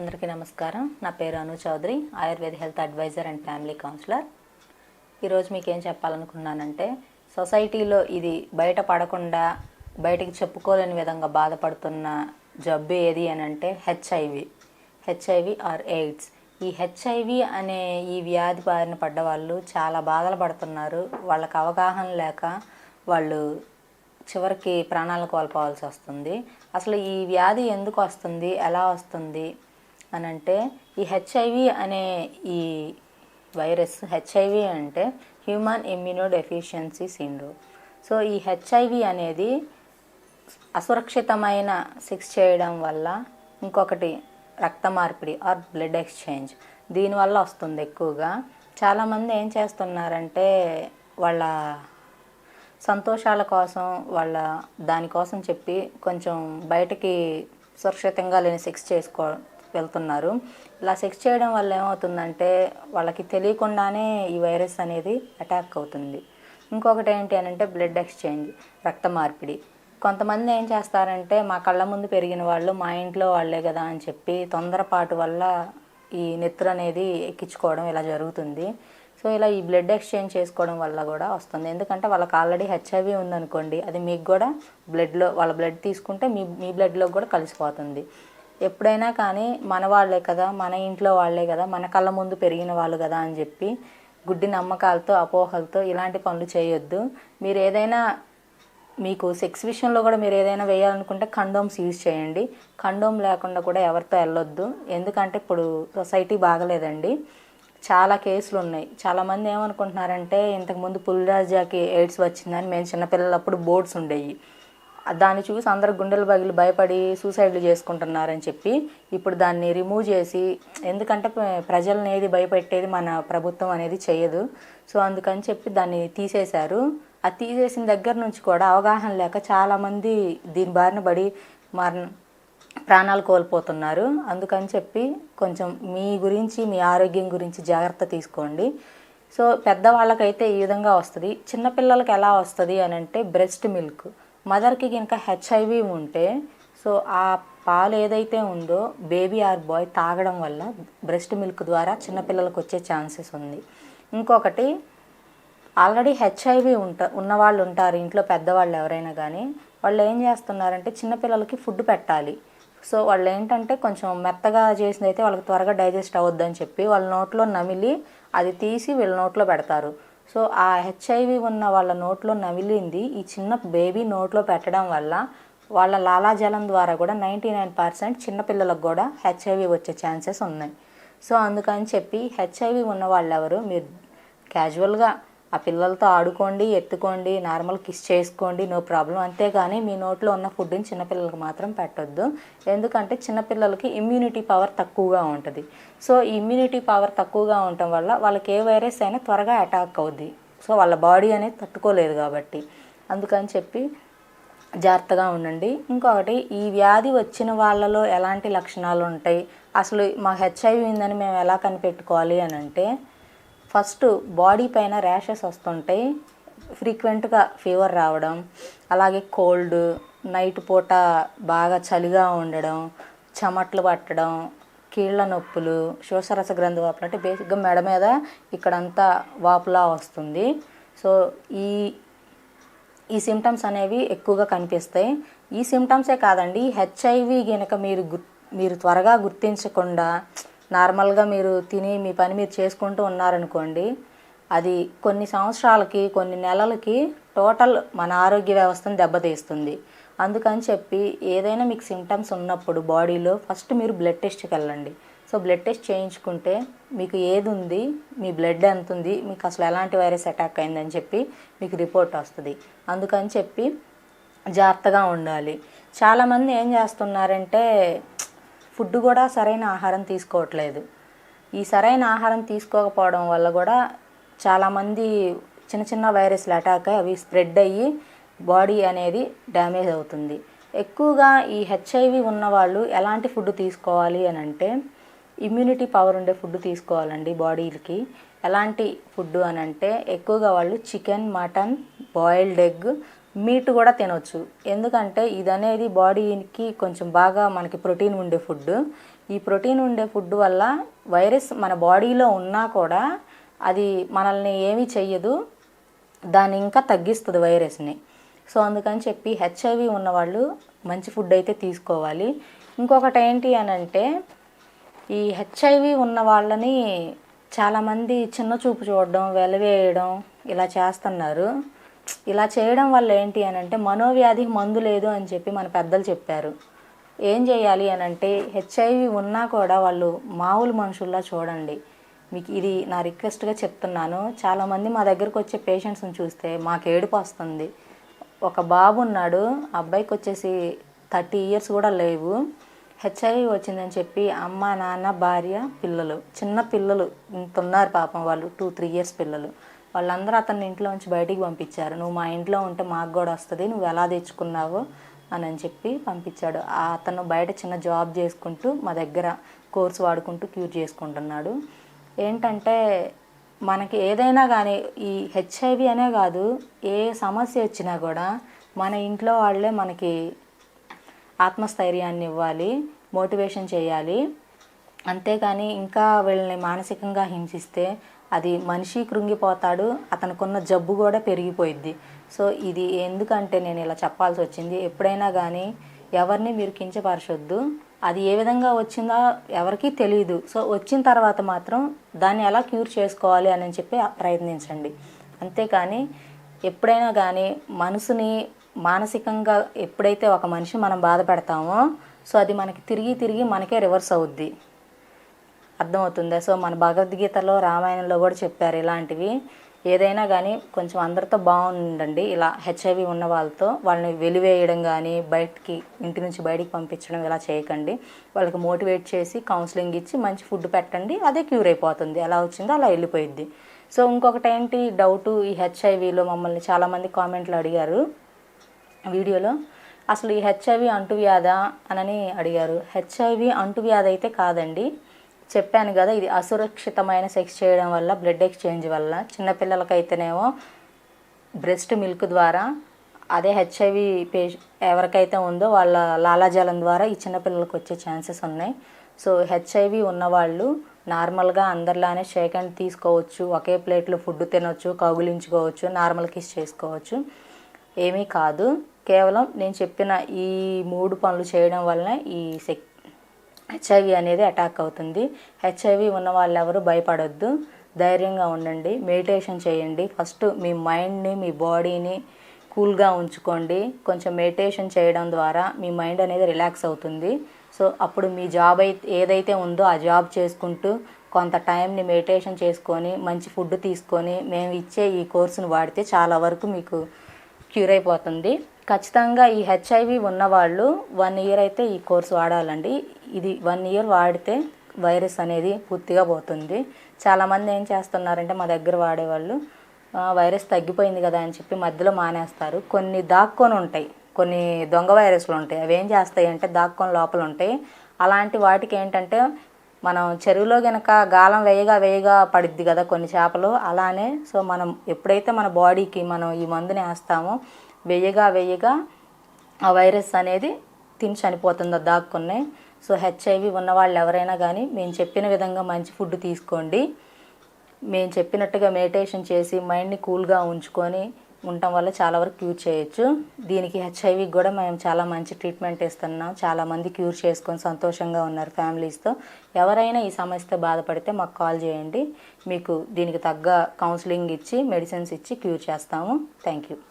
అందరికీ నమస్కారం. నా పేరు Anu Chowdary Ayurveda health adviser and family counsellor. ఈరోజు మీకు ఏం చెప్పాలనుకున్నానంటే సొసైటీలో ఇది బయట పడకుండా బయటికి చెప్పుకోలేని విధంగా బాధపడుతున్న జబ్బు ఏది అని అంటే హెచ్ఐవి. HIV or AIDS. ఈ హెచ్ఐవి అనే ఈ వ్యాధి బారిన పడ్డ వాళ్ళు చాలా బాధలు పడుతున్నారు. వాళ్ళకి అవగాహన లేక వాళ్ళు చివరికి ప్రాణాలు కోల్పోవాల్సి వస్తుంది. అసలు ఈ వ్యాధి ఎందుకు వస్తుంది? ఎలా వస్తుంది? అని అంటే ఈ హెచ్ఐవి అనే ఈ వైరస్ హెచ్ఐవి అంటే human immuno deficiency syndrome. So ఈ హెచ్ఐవి అనేది అసురక్షితమైన సెక్స్ చేయడం వల్ల ఇంకొకటి రక్త మార్పిడి ఆర్ బ్లడ్ ఎక్స్చేంజ్ దీనివల్ల వస్తుంది ఎక్కువగా. చాలామంది ఏం చేస్తున్నారంటే వాళ్ళ సంతోషాల కోసం వాళ్ళ దానికోసం చెప్పి కొంచెం బయటికి సురక్షితంగా లేని సెక్స్ చేసుకో వెళ్తున్నారు. ఇలా సెక్స్ చేయడం వల్ల ఏమవుతుందంటే వాళ్ళకి తెలియకుండానే ఈ వైరస్ అనేది అటాక్ అవుతుంది. ఇంకొకటి ఏంటి అని అంటే బ్లడ్ ఎక్స్చేంజ్ రక్త మార్పిడి. కొంతమంది ఏం చేస్తారంటే మా కళ్ళ ముందు పెరిగిన వాళ్ళు మా ఇంట్లో వాళ్ళే కదా అని చెప్పి తొందరపాటు వల్ల ఈ నెత్తురు అనేది ఎక్కించుకోవడం ఇలా జరుగుతుంది. సో ఇలా ఈ బ్లడ్ ఎక్స్చేంజ్ చేసుకోవడం వల్ల కూడా వస్తుంది. ఎందుకంటే వాళ్ళకి ఆల్రెడీ హెచ్ఐవి ఉందనుకోండి అది మీకు కూడా బ్లడ్లో వాళ్ళ బ్లడ్ తీసుకుంటే మీ మీ బ్లడ్లో కూడా కలిసిపోతుంది. ఎప్పుడైనా కానీ మన వాళ్ళే కదా మన ఇంట్లో వాళ్ళే కదా మన కళ్ళ ముందు పెరిగిన వాళ్ళు కదా అని చెప్పి గుడ్డి నమ్మకాలతో అపోహలతో ఇలాంటి పనులు చేయొద్దు. మీరు ఏదైనా మీకు సెక్స్ విషయంలో కూడా మీరు ఏదైనా వేయాలనుకుంటే కండోమ్స్ యూజ్ చేయండి. కండోమ్ లేకుండా కూడా ఎవరితో వెళ్ళొద్దు. ఎందుకంటే ఇప్పుడు సొసైటీ బాగలేదండి. చాలా కేసులు ఉన్నాయి. చాలామంది ఏమనుకుంటున్నారంటే ఇంతకుముందు పులిరాజాకి ఎయిడ్స్ వచ్చిందని మేము చిన్నపిల్లలప్పుడు బోర్డ్స్ ఉండేవి. దాన్ని చూసి అందరు గుండెలు బగిలి భయపడి సూసైడ్లు చేసుకుంటున్నారని చెప్పి ఇప్పుడు దాన్ని రిమూవ్ చేసి ఎందుకంటే ప్ర- ఏది భయపెట్టేది మన ప్రభుత్వం అనేది చేయదు. సో అందుకని చెప్పి దాన్ని తీసేశారు. ఆ తీసేసిన దగ్గర నుంచి కూడా అవగాహన లేక చాలామంది దీని బారిన పడి మరణ ప్రాణాలు కోల్పోతున్నారు. అందుకని చెప్పి కొంచెం మీ గురించి మీ ఆరోగ్యం గురించి జాగ్రత్త తీసుకోండి. సో పెద్దవాళ్ళకైతే ఈ విధంగా వస్తుంది. చిన్నపిల్లలకి ఎలా వస్తుంది అని అంటే బ్రెస్ట్ మిల్క్ మదర్కి కనుక హెచ్ఐవి ఉంటే సో ఆ పాలు ఏదైతే ఉందో బేబీ ఆర్ బాయ్ తాగడం వల్ల బ్రెస్ట్ మిల్క్ ద్వారా చిన్నపిల్లలకు వచ్చే ఛాన్సెస్ ఉంది. ఇంకొకటి ఆల్రెడీ హెచ్ఐవి ఉంట ఉన్నవాళ్ళు ఉంటారు ఇంట్లో పెద్దవాళ్ళు ఎవరైనా కానీ వాళ్ళు ఏం చేస్తున్నారంటే చిన్నపిల్లలకి ఫుడ్ పెట్టాలి. సో వాళ్ళు ఏంటంటే కొంచెం మెత్తగా చేసింది అయితే వాళ్ళకి త్వరగా డైజెస్ట్ అవ్వద్దని చెప్పి వాళ్ళ నోట్లో నమిలి అది తీసి వీళ్ళ నోట్లో పెడతారు. సో ఆ హెచ్ఐవి ఉన్న వాళ్ళ నోట్లో నమిలింది ఈ చిన్న బేబీ నోట్లో పెట్టడం వల్ల వాళ్ళ లాలాజలం ద్వారా కూడా నైంటీ నైన్ పర్సెంట్ చిన్నపిల్లలకు కూడా హెచ్ఐవి వచ్చే ఛాన్సెస్ ఉన్నాయి. సో అందుకని చెప్పి హెచ్ఐవి ఉన్న వాళ్ళెవరు? మీరు క్యాజువల్గా ఆ పిల్లలతో ఆడుకోండి ఎత్తుకోండి నార్మల్ కిస్ చేసుకోండి నో ప్రాబ్లం. అంతేగాని మీ నోట్లో ఉన్న ఫుడ్ని చిన్నపిల్లలకు మాత్రం పెట్టొద్దు. ఎందుకంటే చిన్నపిల్లలకి ఇమ్యూనిటీ పవర్ తక్కువగా ఉంటుంది. సో ఈ ఇమ్యూనిటీ పవర్ తక్కువగా ఉండటం వల్ల వాళ్ళకి ఏ వైరస్ అయినా త్వరగా అటాక్ అవుద్ది. సో వాళ్ళ బాడీ అనేది తట్టుకోలేదు కాబట్టి. అందుకని చెప్పి జాగ్రత్తగా ఉండండి. ఇంకొకటి ఈ వ్యాధి వచ్చిన వాళ్ళలో ఎలాంటి లక్షణాలు ఉంటాయి? అసలు మా హెచ్ఐవి ఉందని మేము ఎలా కనిపెట్టుకోవాలి అని అంటే ఫస్ట్ బాడీ పైన ర్యాషెస్ వస్తుంటాయి ఫ్రీక్వెంట్గా ఫీవర్ రావడం అలాగే కోల్డ్ నైట్ పూట బాగా చలిగా ఉండడం చెమట్లు పట్టడం కీళ్ళ నొప్పులు శోషరస గ్రంథి వాపులు అంటే బేసిక్గా మెడ మీద ఇక్కడంతా వాపులా వస్తుంది. సో ఈ ఈ సిమ్టమ్స్ అనేవి ఎక్కువగా కనిపిస్తాయి. ఈ సిమ్టమ్సే కాదండి హెచ్ఐవి కనుక మీరు గుర్ మీరు త్వరగా గుర్తించకుండా నార్మల్గా మీరు తిని మీ పని మీరు చేసుకుంటూ ఉన్నారనుకోండి అది కొన్ని సంవత్సరాలకి కొన్ని నెలలకి టోటల్ మన ఆరోగ్య వ్యవస్థను దెబ్బతీస్తుంది. అందుకని చెప్పి ఏదైనా మీకు సిమ్టమ్స్ ఉన్నప్పుడు బాడీలో ఫస్ట్ మీరు బ్లడ్ టెస్ట్కి వెళ్ళండి. సో బ్లడ్ టెస్ట్ చేయించుకుంటే మీకు ఏది ఉంది మీ బ్లడ్ ఎంత ఉంది మీకు అసలు ఎలాంటి వైరస్ అటాక్ అయిందని చెప్పి మీకు రిపోర్ట్ వస్తుంది. అందుకని చెప్పి జాగ్రత్తగా ఉండాలి. చాలామంది ఏం చేస్తున్నారంటే ఫుడ్ కూడా సరైన ఆహారం తీసుకోవట్లేదు. ఈ సరైన ఆహారం తీసుకోకపోవడం వల్ల కూడా చాలామంది చిన్న చిన్న వైరస్లు అటాక్ అయ్యి అవి స్ప్రెడ్ అయ్యి బాడీ అనేది డ్యామేజ్ అవుతుంది. ఎక్కువగా ఈ హెచ్ఐవి ఉన్నవాళ్ళు ఎలాంటి ఫుడ్ తీసుకోవాలి అని అంటే ఇమ్యూనిటీ పవర్ ఉండే ఫుడ్ తీసుకోవాలండి బాడీలకి. ఎలాంటి ఫుడ్ అని అంటే ఎక్కువగా వాళ్ళు chicken mutton boiled egg meat కూడా తినొచ్చు. ఎందుకంటే ఇది అనేది బాడీకి కొంచెం బాగా మనకి ప్రోటీన్ ఉండే ఫుడ్ ఈ ప్రోటీన్ ఉండే ఫుడ్ వల్ల వైరస్ మన బాడీలో ఉన్నా కూడా అది మనల్ని ఏమీ చెయ్యదు. దాన్ని ఇంకా తగ్గిస్తుంది వైరస్ని. సో అందుకని చెప్పి హెచ్ఐవి ఉన్నవాళ్ళు మంచి ఫుడ్ అయితే తీసుకోవాలి. ఇంకొకటి ఏంటి అని అంటే ఈ హెచ్ఐవి ఉన్న వాళ్ళని చాలామంది చిన్న చూపు చూడడం వెలవేయడం ఇలా చేస్తున్నారు. ఇలా చేయడం వల్ల ఏంటి అని అంటే మనోవ్యాధికి మందు లేదు అని చెప్పి మన పెద్దలు చెప్పారు. ఏం చేయాలి అని అంటే హెచ్ఐవి ఉన్నా కూడా వాళ్ళు మామూలు మనుషుల్లా చూడండి. మీకు ఇది నా రిక్వెస్ట్గా చెప్తున్నాను. చాలామంది మా దగ్గరకు వచ్చే పేషెంట్స్ని చూస్తే మాకు ఏడుపు వస్తుంది. ఒక బాబు ఉన్నాడు అబ్బాయికి వచ్చేసి థర్టీ ఇయర్స్ కూడా లేవు. హెచ్ఐవి వచ్చిందని చెప్పి అమ్మ నాన్న భార్య పిల్లలు చిన్న పిల్లలు ఇంత ఉన్నారు పాపం వాళ్ళు టూ త్రీ ఇయర్స్ పిల్లలు. వాళ్ళందరూ అతన్ని ఇంట్లో నుంచి బయటికి పంపించారు. నువ్వు మా ఇంట్లో ఉంటే మాకు కూడా వస్తుంది నువ్వు ఎలా తెచ్చుకున్నావు? అని అని చెప్పి పంపించాడు. అతను బయట చిన్న జాబ్ చేసుకుంటూ మా దగ్గర కోర్స్ వాడుకుంటూ క్యూర్ చేసుకుంటున్నాడు. ఏంటంటే మనకి ఏదైనా కానీ ఈ హెచ్ఐవి అనే కాదు ఏ సమస్య వచ్చినా కూడా మన ఇంట్లో వాళ్ళే మనకి ఆత్మస్థైర్యాన్ని ఇవ్వాలి మోటివేషన్ చేయాలి. అంతేకాని ఇంకా వీళ్ళని మానసికంగా హింసిస్తే అది మనిషి కృంగిపోతాడు అతనుకున్న జబ్బు కూడా పెరిగిపోయిద్ది. సో ఇది ఎందుకంటే నేను ఇలా చెప్పాల్సి వచ్చింది. ఎప్పుడైనా కానీ ఎవరిని మీరు కించపరచొద్దు. అది ఏ విధంగా వచ్చిందో ఎవరికీ తెలియదు సో వచ్చిన తర్వాత మాత్రం దాన్ని ఎలా క్యూర్ చేసుకోవాలి అని చెప్పి ప్రయత్నించండి. అంతేకాని ఎప్పుడైనా కానీ మనసుని మానసికంగా ఎప్పుడైతే ఒక మనిషి మనం బాధ పెడతామో సో అది మనకి తిరిగి తిరిగి మనకే రివర్స్ అవుద్ది. అర్థమవుతుందా? సో మన భగవద్గీతలో రామాయణంలో కూడా చెప్పారు ఇలాంటివి. ఏదైనా కానీ కొంచెం అందరితో బాగుండండి. ఇలా హెచ్ఐవి ఉన్న వాళ్ళతో వాళ్ళని వెలివేయడం కానీ బయటికి ఇంటి నుంచి బయటికి పంపించడం ఇలా చేయకండి. వాళ్ళకి మోటివేట్ చేసి కౌన్సిలింగ్ ఇచ్చి మంచి ఫుడ్ పెట్టండి. అదే క్యూర్ అయిపోతుంది. ఎలా వచ్చిందో అలా వెళ్ళిపోయింది సో ఇంకొకటి ఏంటి? డౌటు ఈ హెచ్ఐవిలో మమ్మల్ని చాలామంది కామెంట్లు అడిగారు వీడియోలో. అసలు ఈ హెచ్ఐవి అంటువ్యాధా? అని అడిగారు. హెచ్ఐవి అంటువ్యాధి అయితే కాదండి. చెప్పాను కదా ఇది అసురక్షితమైన సెక్స్ చేయడం వల్ల బ్లడ్ ఎక్స్చేంజ్ వల్ల. చిన్నపిల్లలకైతేనేమో బ్రెస్ట్ మిల్క్ ద్వారా అదే హెచ్ఐవి పేష ఎవరికైతే ఉందో వాళ్ళ లాలాజలం ద్వారా ఈ చిన్నపిల్లలకు వచ్చే ఛాన్సెస్ ఉన్నాయి. సో హెచ్ఐవి ఉన్నవాళ్ళు నార్మల్గా అందరిలానే షేక్ అండ్ తీసుకోవచ్చు ఒకే ప్లేట్లో ఫుడ్ తినవచ్చు కౌగులించుకోవచ్చు నార్మల్ కిస్ చేసుకోవచ్చు. ఏమీ కాదు. కేవలం నేను చెప్పిన ఈ మూడు పనులు చేయడం వలన ఈ సెక్ హెచ్ఐవి అనేది అటాక్ అవుతుంది. హెచ్ఐవి ఉన్న వాళ్ళు ఎవరు భయపడొద్దు. ధైర్యంగా ఉండండి. మెడిటేషన్ చేయండి. ఫస్ట్ మీ మైండ్ని మీ బాడీని కూల్గా ఉంచుకోండి. కొంచెం మెడిటేషన్ చేయడం ద్వారా మీ మైండ్ అనేది రిలాక్స్ అవుతుంది. సో అప్పుడు మీ జాబ్ అయితే ఏదైతే ఉందో ఆ జాబ్ చేసుకుంటూ కొంత టైంని మెడిటేషన్ చేసుకొని మంచి ఫుడ్ తీసుకొని మేము ఇచ్చే ఈ కోర్సును వాడితే చాలా వరకు మీకు క్యూర్ అయిపోతుంది. ఖచ్చితంగా ఈ హెచ్ఐవి ఉన్నవాళ్ళు వన్ ఇయర్ అయితే ఈ కోర్స్ వాడాలండి. ఇది వన్ ఇయర్ వాడితే వైరస్ అనేది పూర్తిగా పోతుంది. చాలామంది ఏం చేస్తున్నారంటే మా దగ్గర వాడేవాళ్ళు వైరస్ తగ్గిపోయింది కదా అని చెప్పి మధ్యలో మానేస్తారు. కొన్ని దాక్కొని ఉంటాయి. కొన్ని దొంగ వైరస్లు ఉంటాయి. అవి ఏం చేస్తాయి అంటే దాక్కొని లోపల ఉంటాయి. అలాంటి వాటికి ఏంటంటే మనం చెరువులో గనక గాలం వేయగా వేయగా పడిద్ది కదా కొన్ని చేపలు అలానే సో మనం ఎప్పుడైతే మన బాడీకి మనం ఈ మందుని వేస్తామో వేయగా వేయగా ఆ వైరస్ అనేది తిని చనిపోతుందో దాక్కున్నాయి సో హెచ్ఐవి ఉన్న వాళ్ళు ఎవరైనా కానీ మేము చెప్పిన విధంగా మంచి ఫుడ్ తీసుకోండి. మేము చెప్పినట్టుగా మెడిటేషన్ చేసి మైండ్ని కూల్గా ఉంచుకొని ఉండటం వల్ల చాలా వరకు క్యూర్ చేయొచ్చు. దీనికి హెచ్ఐవి కూడా మేము చాలా మంచి ట్రీట్మెంట్ ఇస్తున్నాం. చాలామంది క్యూర్ చేసుకొని సంతోషంగా ఉన్నారు ఫ్యామిలీస్తో ఎవరైనా ఈ సమస్యతో బాధపడితే మాకు కాల్ చేయండి. మీకు దీనికి తగ్గ కౌన్సిలింగ్ ఇచ్చి మెడిసిన్స్ ఇచ్చి క్యూర్ చేస్తాము. Thank you